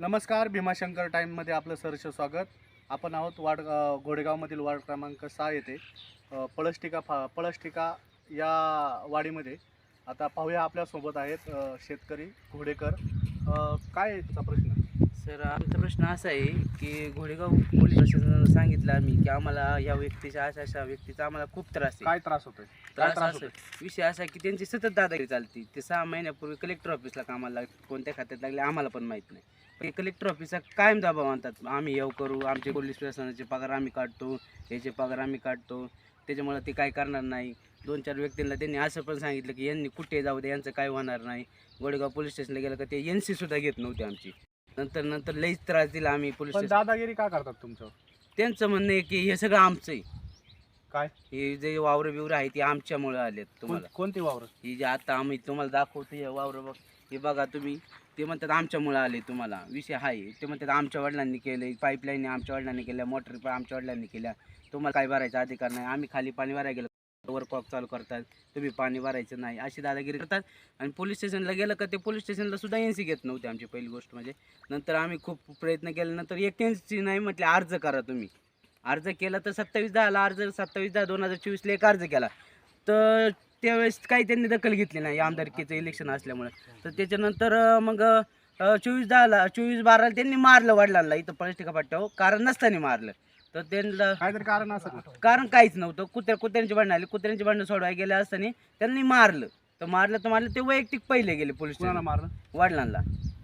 नमस्कार भीमाशंकर टाईममध्ये आपलं सहर्ष स्वागत. आपण आहोत वार्ड घोडेगावमधील वार्ड क्रमांक सहा येथे. अ, पळसटिका फा पळसटिका या वाडीमध्ये आता पाहूया आपल्यासोबत आहेत शेतकरी घोडेकर. काय आहे तुझा प्रश्न? सर आमचा प्रश्न असा आहे की घोडेगाव पोलीस प्रशासनानं सांगितलं आम्ही की आम्हाला या व्यक्तीच्या अशा अशा व्यक्तीचा आम्हाला खूप त्रास आहे. काय त्रास होतोय? काय त्रास त्रास असा विषय असा आहे की त्यांची सतत दादागिरी चालते. ते सहा महिन्यापूर्वी कलेक्टर ऑफिसला कामाला लाग- कोणत्या खात्यात लागले आम्हाला पण माहीत नाही. ते कलेक्टर ऑफिसचा कायम दबाव आणतात. आम्ही येऊ करू आमचे पोलीस प्रशासनाचे पगार आम्ही काढतो याचे पगार आम्ही काढतो. त्याच्यामुळे ते काय करणार नाही. दोन चार व्यक्तींना त्यांनी असं पण सांगितलं की यांनी कुठे जाऊ दे यांचं काय होणार नाही. गोडेगाव पोलीस स्टेशनला गेलं का ते एन सी सुद्धा घेत नव्हते आमची. नंतर नंतर लईच त्रास दिला आम्ही पोलीस पण स्टेशन. दादागिरी का करतात तुमचं? त्यांचं म्हणणं आहे की हे सगळं आमचं आहे काय? हे जे वावरं बिवरं आहे ते आमच्यामुळे आलेत कोण- तुम्हाला. कोणती वावर? ही जे आता आम्ही तुम्हाला दाखवतो हे वावरं बघ. हे बघा तुम्ही. ते म्हणतात आमच्यामुळे आले तुम्हाला. विषय आहे. ते म्हणतात आमच्या वडिलांनी केले पाईपलाईन आमच्या वडिलांनी केल्या मोटर पण आमच्या वडिलांनी केल्या. तुम्हाला काय भरायचा अधिकार नाही. आम्ही खाली पाणी भरायला गेलो वर कॉक चालू करतात तुम्ही पाणी भरायचं नाही अशी दादागिरी करतात. आणि पोलीस स्टेशनला गेलं का ते पोलीस स्टेशनला सुद्धा एन सी घेत नव्हते आमची पहिली गोष्ट म्हणजे. नंतर आम्ही खूप प्रयत्न केल्यानंतर एक एन सी नाही म्हटले अर्ज करा तुम्ही. अर्ज केला तर सत्तावीस दहाला अर्ज सत्तावीस दहा दोन हजार चोवीसला एक अर्ज केला. तर त्यावेळेस काही त्यांनी दखल घेतली नाही आमदारकीचं इलेक्शन असल्यामुळे. तर त्याच्यानंतर मग चोवीस दहाला चोवीस बाराला त्यांनी मारलं वडिलांना इथं पळष्टिका पाट्यावर कारण नसताना मारलं. तर त्यांना काहीतरी कारण असं कारण काहीच नव्हतं. कुत्र्या कुत्र्यांची भांडणं आली. कुत्र्यांची भांडणं सोडवायला गेले असताना त्यांनी मारलं. तर मारलं तर मारलं ते वैयक्तिक पहिले गेले पोलीस कुणाला मारलं? वडिलांना.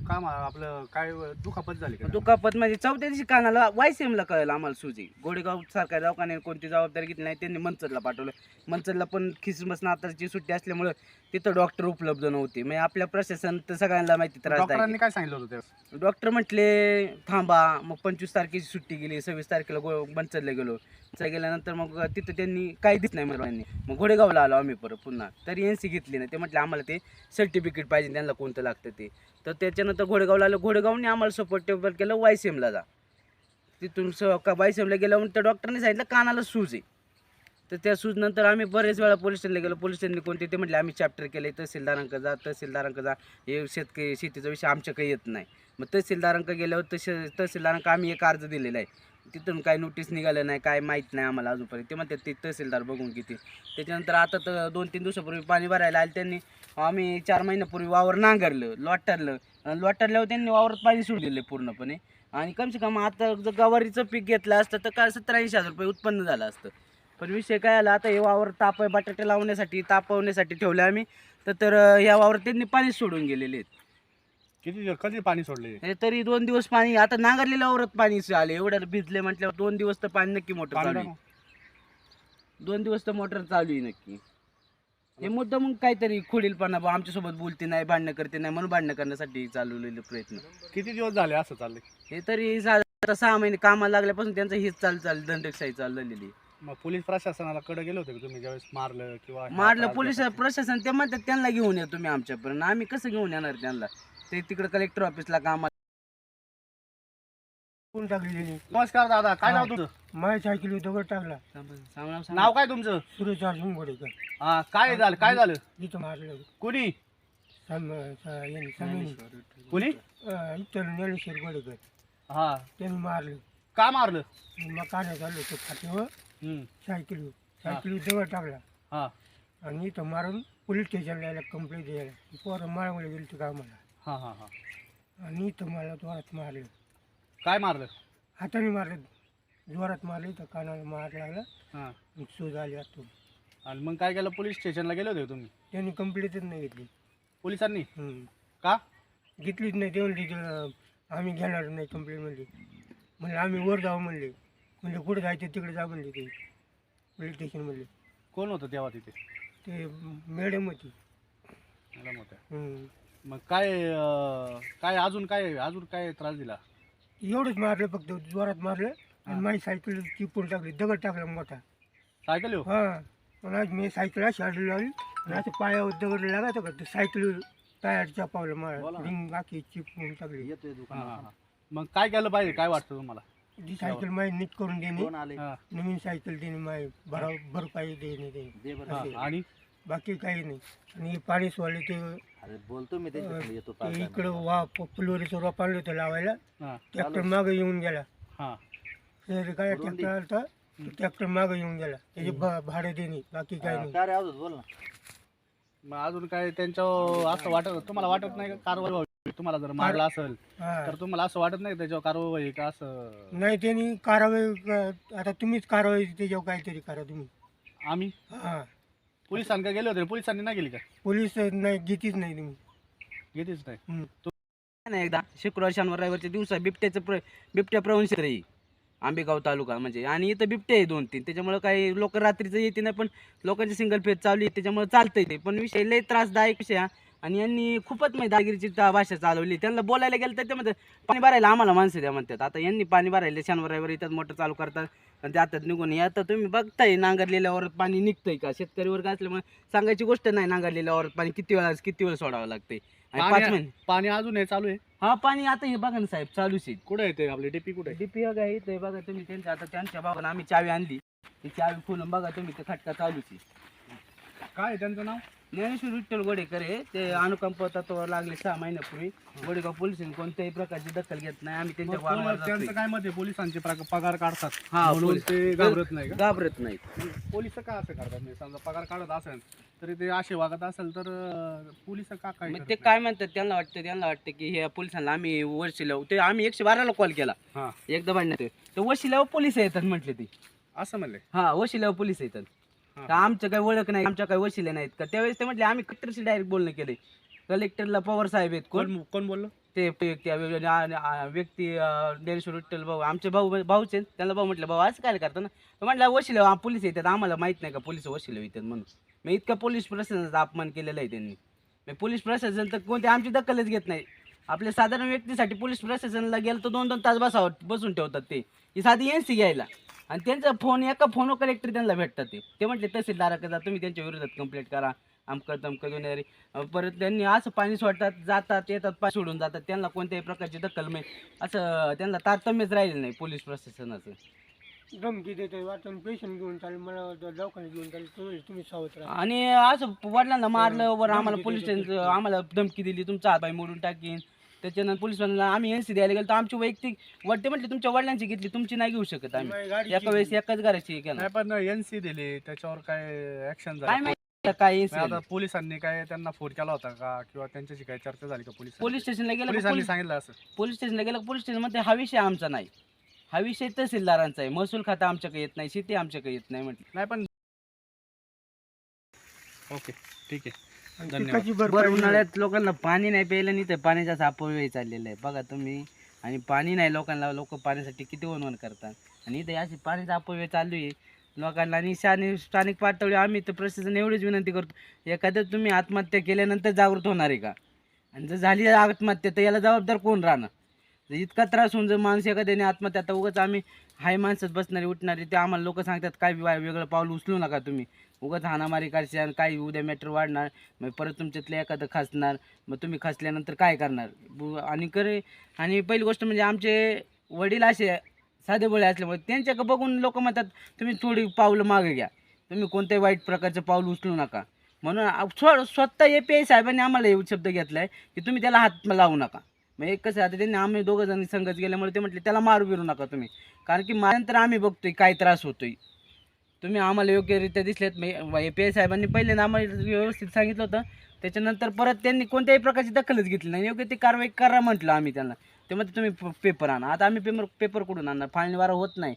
का मा- आपलं काय दुखापत झाली का? दुखापत म्हणजे चौथ्या दिवशी कानाला वायसीएमला कळलं आम्हाला सुजी. गोडेगाव सरकारी दवाखान्याने कोणती जबाबदारी घेतली नाही त्यांनी मंचरला पाठवलं. मंचरला पण ख्रिसमस नाताळची सुट्टी असल्यामुळं तिथं डॉक्टर उपलब्ध नव्हते. म्हणजे आपल्या प्रशासन तर सगळ्यांना माहिती त्रास डॉक्टरांनी काय सांगितलं होतं त्यावेळेस? डॉक्टर म्हटले थांबा मग पंचवीस तारखेची सुट्टी गेली सव्वीस तारखेला गो मंचरला गेलो. मंचरला गेल्यानंतर मग तिथं त्यांनी काही दिस नाही मला मग घोडेगावला आलो आम्ही परत पुन्हा. तरी एन सी घेतली नाही. ते म्हटले आम्हाला ते सर्टिफिकेट पाहिजे त्यांना कोणतं लागतं ते. तर त्याच्यानंतर घोडेगावला आलो. घोडेगावने आम्हाला सपोर्टेपर केलं. वाय केलं वायसीएमला जा. तिथून स का वायसीएमला गेल्यावर त्या डॉक्टरने सांगितलं कानाला सूज आहे. तर त्या सूज नंतर आम्ही बरेच वेळा पोलीस स्टेशनला गेलो. पोलीस स्टेशनने कोणते ते म्हटले आम्ही चॅप्टर केले तहसीलदारांक जा तहसीलदारांक जा. हे शेतकरी शेतीचा विषय आमच्या काही येत नाही. मग तहसीलदारांक गेल्यावर तसे तहसीलदारांक आम्ही एक अर्ज दिलेला आहे. तिथून काय नोटीस निघालं नाही काय माहीत नाही आम्हाला अजूनपर्यंत. ते म्हणतात ते तहसीलदार बघून किती त्याच्यानंतर आता तर दोन तीन दिवसापूर्वी पाणी भरायला आलं त्यांनी. आम्ही चार महिन्यापूर्वी वावर नांगरलं लॉटरलं आणि लॉटरल्यावर त्यांनी वावरात पाणी सोडून दिलं पूर्णपणे. आणि कमसे कम आता जर गवारीचं पीक घेतलं असतं तर काय सत्तर ऐंशी हजार रुपये उत्पन्न झालं असतं. पण विषय काय आला आता हे वावर ताप बटाटे लावण्यासाठी तापवण्यासाठी ठेवलं आम्ही. तर या ह्या वावर त्यांनी पाणी सोडून गेलेले आहेत. किती दिवस- कधी पाणी सोडले? हे तरी दोन दिवस पाणी आता नांगरलेल्या वावरात पाणी आले एवढ्या भिजले म्हटल्यावर दोन दिवस तर पाणी नक्की मोटर चालू आहे. दोन दिवस तर मोटर चालू आहे नक्की. हे मुद्दा मग काहीतरी खुडीलपणा बा आमच्यासोबत बोलते नाही भांडणं करते नाही म्हणून भांडणं करण्यासाठी चालवलेले प्रयत्न. किती दिवस झाले असं चाललंय? हे तरी सा- आता सहा महिने कामाला लागल्यापासून त्यांचं हेच चाल चाल दंडकशाही चाललेली. मग पोलीस प्रशासनाला कडे गेले होते का तुम्ही ज्यावेळेस मारलं किंवा मारलं पोलीस प्रशासन ते म्हणतात त्यांना घेऊन या तुम्ही आमच्यापर्यंत. आम्ही कसं घेऊन येणार त्यांना? ते तिकडे कलेक्टर ऑफिसला कामाला. कोण टाकली त्यांनी नमस्कार दादा काय नाव तुझं माझ्या सायकली दगड टाकला. नाव काय तुमचं? सुरेश अर्जुन गोडेकर हा काय झालं काय झालं? इथं मारलं. कोणी? सम स- यांनी समीनी कोणी? अं, इथं ज्ञानेश्वर गोडेकर. हा. त्यांनी मारलं. का मारलं? मग काढण्यात आलं होतं फाटीवर. हम्म. सायकली सायकली दगड टाकला. हा. आणि इथं मारून पोलीस स्टेशनला यायला कंप्लेंट द्यायला. पोरं माळामुळे गेली होती कामाला. हा हा हा. आणि इथं मला जोरात मारलं. काय मारलं? हाताने मारलं. जोरात मारलं इथं कानाला मार लागला. हा. आणि सूज आली आतून. आणि मग काय केलं? पोलीस स्टेशनला गेले होते तुम्ही? त्यांनी कंप्लेंटच नाही घेतली. पोलिसांनी? हम्म. का? घेतलीच नाही. ते म्हणली "अं, आम्ही घेणार नाही कंप्लेंट म्हणली. म्हणजे आम्ही वर जाऊ म्हणले. म्हणजे कुठे जायचं? तिकडे जा म्हणले ते. पोलीस स्टेशन म्हणले. कोण होतं तेव्हा तिथे? ते मॅडम होती. मॅडम होत्या. हम्म. मग काय अं, काय अजून काय अजून काय त्रास दिला? एवढंच मारलं फक्त जोरात मारलं. आणि माझी सायकल चिपून टाकली दगड टाकला मोठा. सायकल येऊ? हां. पण आज मी सायकल अशी आडली लावली. आणि असं पायावर दगड लागायचं का ते सायकल टायर चापावलं मला. रिंग बाकी चिपून टाकली. हा, हा, हा. मग काय केलं पाहिजे काय वाटतं तुम्हाला? जी सायकल माझी नीट करून देणे. हा, नवीन सायकल देणे माझी. भरा भरपाई देणे हा. आणि? बाकी काही नाही. आणि हे पाणी सोडले ते अरे बोलतो मी त्याच्याकडे येतो पाच ते दहा इकडं मिनिटात. वा फुलवरीचं रोप आणलं होतं लावायला. हां. ट्रॅक्टर मागं येऊन गेला. हां. काय सोडून दे. ट्रॅक्टर आलता ट्रॅक्टर मागं येऊन गेला. त्याचे भा- भाडं देणे बाकी काय नाही. काय रे बोल ना. मग अजून काय त्यांच्यावर असं वाटत तुम्हाला वाटत नाही का कारवाई व्हावी तुम्हाला जर मारला असेल हा तर तुम्हाला असं वाटत नाही का त्याच्यावर कारवाई व्हावी का असं? नाही त्यांनी कारवाई क- आता तुम्हीच कारवाई त्याच्यावर काहीतरी करा तुम्ही. आम्ही? हा. पोलिसांकडे गेले होते पोलिसांनी नाही गेली का? पोलीस नाही घेतीच नाही तुम्ही. घेतेच नाही. हम्म. नाही एकदा शुक्रवार शनिवार रविवारच्या दिवसा बिबट्याचं प्र बिबट्या प्रवण क्षेत्र आहे. आंबेगाव तालुका म्हणजे. आणि इथं बिबटे आहे दोन तीन. त्याच्यामुळे काही लोक रात्रीचं येते नाही पण लोकांची सिंगल फेज चालू आहे त्याच्यामुळे चालतंय ते. पण विषय लय त्रासदायक विषय हा. आणि यांनी खूपच म्हणजे दागिरीची भाषा चालवली. त्यांना बोलायला गेलं तर ते म्हणतात पाणी भरायला आम्हाला माणसं द्या म्हणतात. आता यांनी पाणी भरायला शनिवार रविवार इथं मोटर चालू करतात आणि ते आता निघून ये. आता तुम्ही बघताय नांगरलेल्यावर पाणी निघतंय का? शेतकरी वर्ग असल्यामुळे सांगायची गोष्ट नाही नांगरलेल्यावर पाणी किती वेळा किती वेळ सोडावं लागतंय? आणि पाच पाणी- महिने. पाणी अजून हे चालू आहे? हा पाणी आता हे बघा ना साहेब चालूच आहे. कुठे येते आपली डीपी कुठे आहे? डीपी बघा इथे बघा तुम्ही त्यांच्या आता त्यांच्या बाबाला आम्ही चावी आणली. ती चावी खोलून बघा तुम्ही ते खटका चालूच आहे. काय आहे त्यांचं नाव? ज्ञानेश्वर विठ्ठल गोडेकर आहे. ते अनुकंप तत्वावर लागले सहा महिन्यापूर्वी. गोडेगाव पोलिसांनी कोणत्याही प्रकारची दखल घेत नाही. आम्ही त्यांच्या मग वारंवार तुम्हाला त्यांचं. काय मत आहे? पोलिसांचे पगार काढतात. हा, म्हणून पोलीस- ते घाबरत नाही का? घाबरत नाही मग पोलीस का असं करतात? म्हणजे समजा पगार काढत असेल तरी ते असे वागत असेल तर पोलीस का काय मग ते? काय म्हणतात? त्यांना वाटतं त्यांना वाटतं की हे पोलिसांना आम्ही वर्षीला ते आम्ही एकशे बाराला कॉल केला. हा. एकदा भांडण्यात ते वशिल्यावर पोलीस येतात म्हटले ते. असं म्हणले? हा वशिल्यावर पोलीस येतात. तर आमचं काही ओळख नाही आमच्या काही वशिले नाहीत. का त्यावेळेस ते म्हटले आम्ही कलेक्टरशी डायरेक्ट बोलणं केले कलेक्टरला पवार साहेब आहेत कोण? कोण कोण बोललो? ते ते त्या वे- आ- आ- व्यक्ती ज्ञानेश्वर विठ्ठल भाऊ. आमचे भाऊ भाऊच आहेत. त्यांना भाऊ म्हटलं भाऊ असं काय करता ना? म्हटलं वशिले पोलीस येतात. आम्हाला माहीत नाही का पोलीस वशिले येतात म्हणून. मी इतका पोलीस प्रशासनाचा अपमान केलेला आहे त्यांनी. मी पोलीस प्रशासन तर कोणते आमची दखलच घेत नाही. आपल्या साधारण व्यक्तीसाठी पोलीस प्रशासनाला गेलं तर दोन दोन तास बसावं बसून ठेवतात ते. ही साधी एन सी घ्यायला आणि त्यांचा फोन एका फोनवर कलेक्टर त्यांना भेटतात ते. ते म्हटले तहसीलदाराकडे जा तुम्ही त्यांच्या विरोधात कंप्लेंट करा. आमकं तमकं अं, परत त्यांनी असं पाणी सोडतात जातात येतात पाणी सोडून जातात. त्यांना कोणत्याही प्रकारची दखल नाही. असं त्यांना तारतम्यच राहिलं नाही पोलीस प्रशासनाचं. धमकी देते वाटून पेशंट घेऊन चालेल मला दवाखान्यात घेऊन चालेल तुम्ही सावध राहा. आणि असं वडिलांना मारलं वर आम्हाला पोलीस स्टेशन आम्हाला धमकी दिली तुमचा हातपाय मोडून टाकीन. त्याच्यानंतर पोलीस आम्ही एनसी द्यायला गेलो तर आमची वैयक्तिक वडते म्हटले तुमच्या वडिलांची घेतली तुमची नाही घेऊ शकत आम्ही. एका वेळेस एकाच घराची नाही पण एनसी दिली त्याच्यावर काय ऍक्शन काय झाली माहिती काय नाही, आता NC? पोलिसांनी काय त्यांना फोन केला होता का? किंवा त्यांच्याशी काय चर्चा झाली का पोलीस पोलीस स्टेशनला गेलं का? पोलिसांनी पोलीस- सांगितलं असं. पोलीस स्टेशनला गेलं पोलीस स्टेशनमध्ये हा विषय आमचा नाही. हा विषय तहसीलदारांचा आहे. महसूल खातं आमच्याकडे येत नाही शेती आमच्याकडे येत नाही म्हटलं. नाही पण ओके ठीक आहे. बरं उन्हाळ्यात लोकांना पाणी नाही प्यायलं नाही तर पाण्याचा अपव्यय चाललेला आहे बघा तुम्ही. आणि पाणी नाही लोकांना लोक पाण्यासाठी किती वनवन करतात. आणि इथे अशी पाण्याचा अपव्यय चालू आहे. लोकांना आणि स्थानिक स्थानिक पातळी आम्ही तर प्रशासन एवढीच विनंती करतो. एखादं तुम्ही आत्महत्या केल्यानंतर जागृत होणार आहे का? आणि जर झाली आत्महत्या तर याला जबाबदार कोण राहणार? इतका त्रास होऊन जर माणूस एखाद्याने आत्महत्या आता उगाच आम्ही हाय माणसंच बसणारी उठणारी ते आम्हाला लोक सांगतात काय वेगळं पाऊल उचलू नका तुम्ही. उगाच हाणामारी आणि काय उद्या मॅटर वाढणार मग परत तुमच्यातलं एखादं खासणार मग तुम्ही खासल्यानंतर काय करणार? बु- आणि करे आणि पहिली गोष्ट म्हणजे आमचे वडील असे साधे बोळे असल्यामुळे त्यांच्याकडे बघून लोक म्हणतात तुम्ही थोडी पावलं मागे घ्या. तुम्ही कोणत्याही वाईट प्रकारचं पाऊल उचलू नका. म्हणून स्व स्वतः ए पी आय साहेबांनी आम्हाला हे शब्द घेतला आहे की तुम्ही त्याला हात लावू नका. मग एक कसं आता त्यांनी आम्ही दोघं जण संघच गेल्यामुळे ते म्हटले त्याला मारू बिरू नका तुम्ही. कारण की माझ्यानंतर आम्ही बघतोय काय त्रास होतोय. तुम्ही आम्हाला योग्यरित्या दिसलेत. ए पी आय साहेबांनी पहिल्यांदा आम्हाला व्यवस्थित सांगितलं होतं. त्याच्यानंतर परत त्यांनी कोणत्याही प्रकारची दखलच घेतली नाही. योग्य ती कारवाई करा म्हटलं आम्ही त्यांना. ते म्हणते तुम्ही पेपर आणा. आता आम्ही पेपर पेपर कुठून आणणार? फाळणीवारा होत नाही.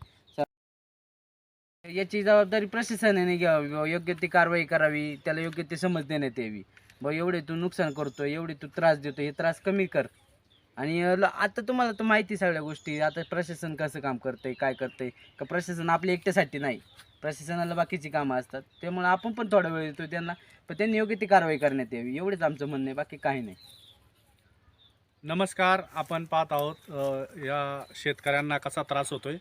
याची जबाबदारी प्रशासनाने घ्यावी योग्य ती कारवाई करावी. त्याला योग्य ते समज देण्यात यावी. बा एवढे तू नुकसान करतोय एवढे तू त्रास देतो हे त्रास कमी कर. आणि ल- आता तुम्हाला तर माहिती सगळ्या गोष्टी. आता प्रशासन कसं काम करतंय काय करतंय? का प्रशासन आपल्या एकट्यासाठी नाही. प्रशासनाला बाकीची कामं असतात. त्यामुळे आपण पण थोडा वेळ देतो त्यांना. पण त्यांनी योग्य ती कारवाई करण्यात यावी. एवढंच आमचं म्हणणं आहे. बाकी काही नाही. नमस्कार. आपण पाहत आहोत अ, या शेतकऱ्यांना कसा त्रास होतोय.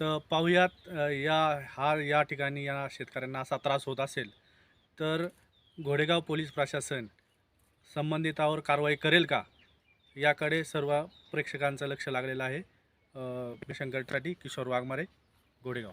तर पाहूयात अ, या हा या ठिकाणी या शेतकऱ्यांना असा त्रास होत असेल तर घोडेगाव पोलीस प्रशासन संबंधितावर कारवाई करेल का? याकडे सर्व प्रेक्षकांचं लक्ष लागलेलं आहे. अ, शंकरसाठी किशोर वाघमारे घोडेगाव.